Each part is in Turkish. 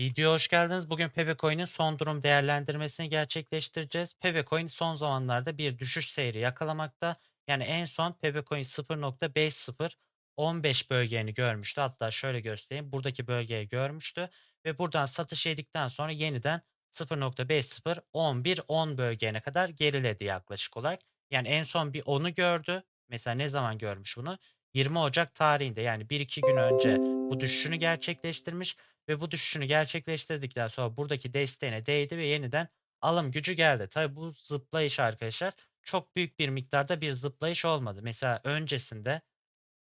Videoya hoş geldiniz. Bugün Pepecoin'in son durum değerlendirmesini gerçekleştireceğiz. Pepecoin son zamanlarda bir düşüş seyri yakalamakta. Yani en son Pepecoin 0.5015 bölgeni görmüştü. Hatta şöyle göstereyim. Buradaki bölgeyi görmüştü. Ve buradan satış yedikten sonra yeniden 0.501110 bölgene kadar geriledi yaklaşık olarak. Yani en son bir 10'u gördü. Mesela ne zaman görmüş bunu? 20 Ocak tarihinde yani 1-2 gün önce bu düşüşünü gerçekleştirmiş ve bu düşüşünü gerçekleştirdikten sonra buradaki desteğine değdi ve yeniden alım gücü geldi. Tabi bu zıplayış arkadaşlar çok büyük bir miktarda bir zıplayış olmadı. Mesela öncesinde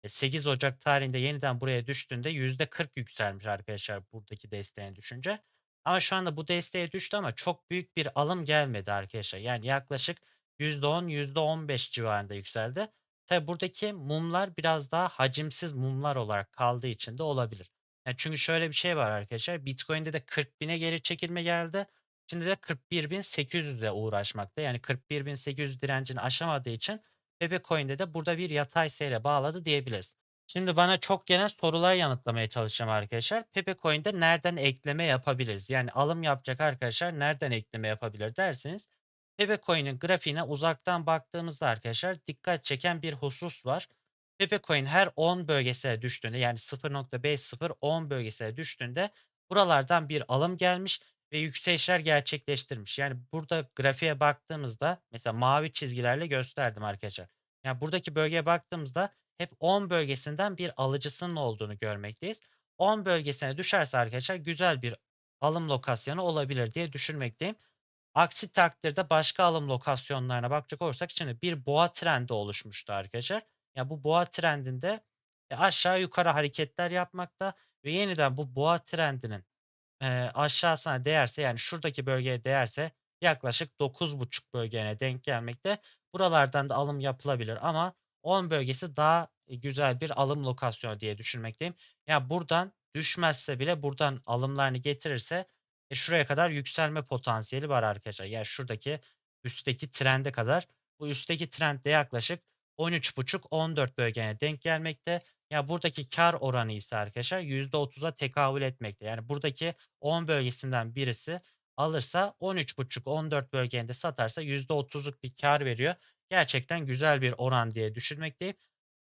8 Ocak tarihinde yeniden buraya düştüğünde %40 yükselmiş arkadaşlar buradaki desteğine düşünce. Ama şu anda bu desteğe düştü ama çok büyük bir alım gelmedi arkadaşlar. Yani yaklaşık %10, %15 civarında yükseldi. Tabi buradaki mumlar biraz daha hacimsiz mumlar olarak kaldığı için de olabilir. Yani çünkü şöyle bir şey var arkadaşlar. Bitcoin'de de 40 bine geri çekilme geldi. Şimdi de 41.800 ile uğraşmakta. Yani 41.800 direncini aşamadığı için Pepecoin'de de burada bir yatay seyre bağladı diyebiliriz. Şimdi bana çok gelen sorular yanıtlamaya çalışacağım arkadaşlar. Pepecoin'de nereden ekleme yapabiliriz? Yani alım yapacak arkadaşlar nereden ekleme yapabilir derseniz Pepecoin'in grafiğine uzaktan baktığımızda arkadaşlar dikkat çeken bir husus var. Pepecoin her 10 bölgesine düştüğünde yani 0.5010 bölgesine düştüğünde buralardan bir alım gelmiş ve yükselişler gerçekleştirmiş. Yani burada grafiğe baktığımızda mesela mavi çizgilerle gösterdim arkadaşlar. Yani buradaki bölgeye baktığımızda hep 10 bölgesinden bir alıcısının olduğunu görmekteyiz. 10 bölgesine düşerse arkadaşlar güzel bir alım lokasyonu olabilir diye düşünmekteyim. Aksi takdirde başka alım lokasyonlarına bakacak olursak şimdi bir boğa trendi oluşmuştu arkadaşlar. Ya bu boğa trendinde e, aşağı yukarı hareketler yapmakta ve yeniden bu boğa trendinin e, aşağısına değerse yani şuradaki bölgeye değerse yaklaşık 9.5 bölgene denk gelmekte. Buralardan da alım yapılabilir ama 10 bölgesi daha e, güzel bir alım lokasyonu diye düşünmekteyim. Ya yani buradan düşmezse bile buradan alımlarını getirirse e, şuraya kadar yükselme potansiyeli var arkadaşlar. Yani şuradaki üstteki trende kadar. Bu üstteki trendde yaklaşık 13.5-14 bölgene denk gelmekte. Ya buradaki kar oranı ise arkadaşlar %30'a tekabül etmekte. Yani buradaki 10 bölgesinden birisi alırsa 13.5-14 bölgende satarsa %30'luk bir kar veriyor. Gerçekten güzel bir oran diye düşünmekteyim.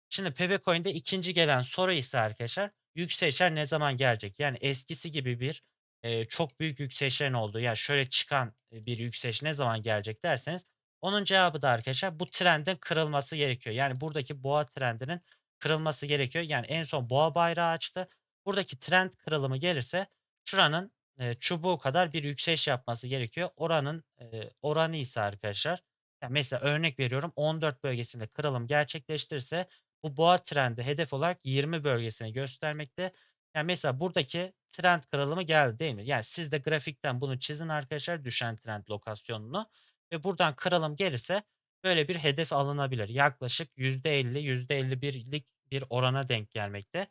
Şimdi Pepecoin'de ikinci gelen soru ise arkadaşlar yükselişler ne zaman gelecek? Yani eskisi gibi bir e, çok büyük yükselişlerin olduğu yani şöyle çıkan bir yükseliş ne zaman gelecek derseniz onun cevabı da arkadaşlar bu trendin kırılması gerekiyor. Yani buradaki boğa trendinin kırılması gerekiyor. Yani en son boğa bayrağı açtı. Buradaki trend kırılımı gelirse şuranın e, çubuğu kadar bir yükseliş yapması gerekiyor. Oranın e, oranı ise arkadaşlar yani mesela örnek veriyorum 14 bölgesinde kırılım gerçekleştirirse bu boğa trendi hedef olarak 20 bölgesini göstermekte. Yani mesela buradaki trend kırılımı geldi değil mi? Yani siz de grafikten bunu çizin arkadaşlar düşen trend lokasyonunu ve buradan kırılım gelirse böyle bir hedef alınabilir. Yaklaşık %50, %51'lik bir orana denk gelmekte.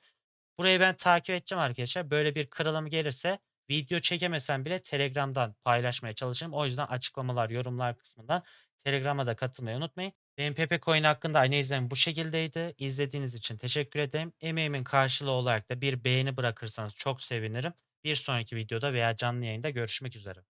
Burayı ben takip edeceğim arkadaşlar. Böyle bir kırılım gelirse video çekemesem bile Telegram'dan paylaşmaya çalışırım. O yüzden açıklamalar, yorumlar kısmından Telegram'a da katılmayı unutmayın. Benim Pepe Coin hakkında analizlerim bu şekildeydi. İzlediğiniz için teşekkür ederim. Emeğimin karşılığı olarak da bir beğeni bırakırsanız çok sevinirim. Bir sonraki videoda veya canlı yayında görüşmek üzere.